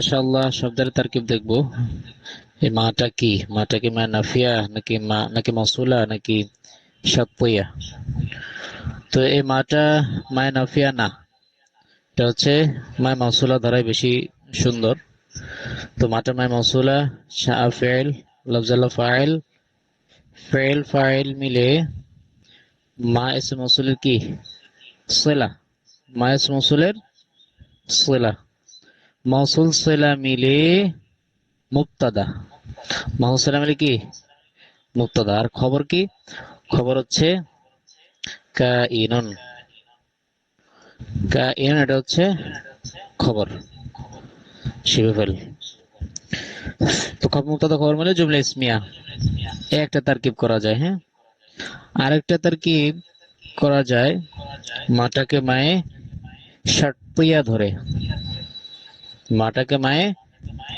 মাশাআল্লাহ শব্দের তারকিব দেখব। এই মাটা কি? মাটা কি মা নাফিয়া, নাকি মা, নাকি মসুলা নাকি সাতপইয়া? তো এই মাটা মায় নাফিয়া না। এটা হচ্ছে মায় মসুলা ধরাই বেশি সুন্দর। তো মাটা মায় মসুলা শাহ ফেল লফজাল্লা ফাইল। ফেল ফাইল মিলে মা এসে মসুলের কি? সেলা। মা এসে মসুলের সেলা। মৌসুল সেলা মিলে মুক্তাদা মৌসুল সেলা মিলে কি? মুক্তাদা আর খবর কি? খবর হচ্ছে এটা হচ্ছে খবর শিবে ফেল তো খবর মুক্তাদা খবর মিলে জুমলা ইসমিয়া। একটা তারকিব করা যায় হ্যাঁ? আরেকটা তারকিব করা যায় মাটাকে মায়ে ষাটপিয়া ধরে। মাটাকে মায়ে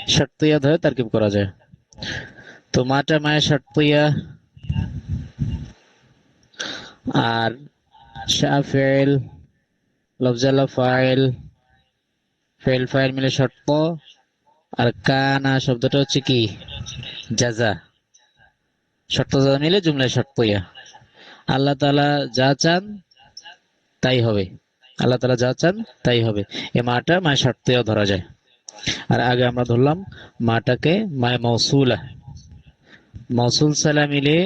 ষাটপিয়া ধরে তারকিব করা যায়। তো মাটা মায়ে ষাটপিয়া আর শাফেল, লফজালা ফাইল, ফেল ফাইল মিলে ষটপ আর কানা শব্দটা হচ্ছে কি? জাজা। শর্ত জাজা মিলে জুমলায় ষটপইয়া আল্লাহ তালা যা চান তাই হবে। আল্লাহ তালা যা চান তাই হবে। এ মাটা মায়ের শর্তেও ধরা যায়। আর আগে আমরা ধরলাম মাটাকে মায় মৌসুলা মৌসুল সালা মিলে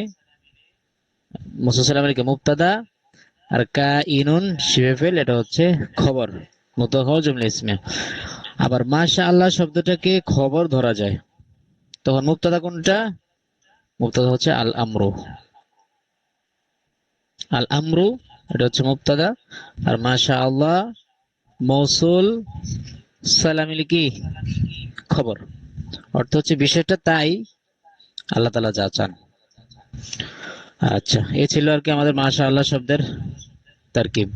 মৌসুল সালা মিলে মুক্তাদা আর কা ইনুন শিবেফেল এটা হচ্ছে খবর। আবার মাশা আল্লাহ শব্দটাকে খবর ধরা যায়। তখন মুক্তাদা কোনটা? মুক্তাদা হচ্ছে আল আমরু আল আমরু এটা হচ্ছে মুক্তাদা আর মাশা আল্লাহ মৌসুল সালামিল কি খবর। অর্থ হচ্ছে বিষয়টা তাই। আল্লাহ তালা যা চান। আচ্ছা এ ছিল আর কি আমাদের মাশা আল্লাহ শব্দের তারকিব।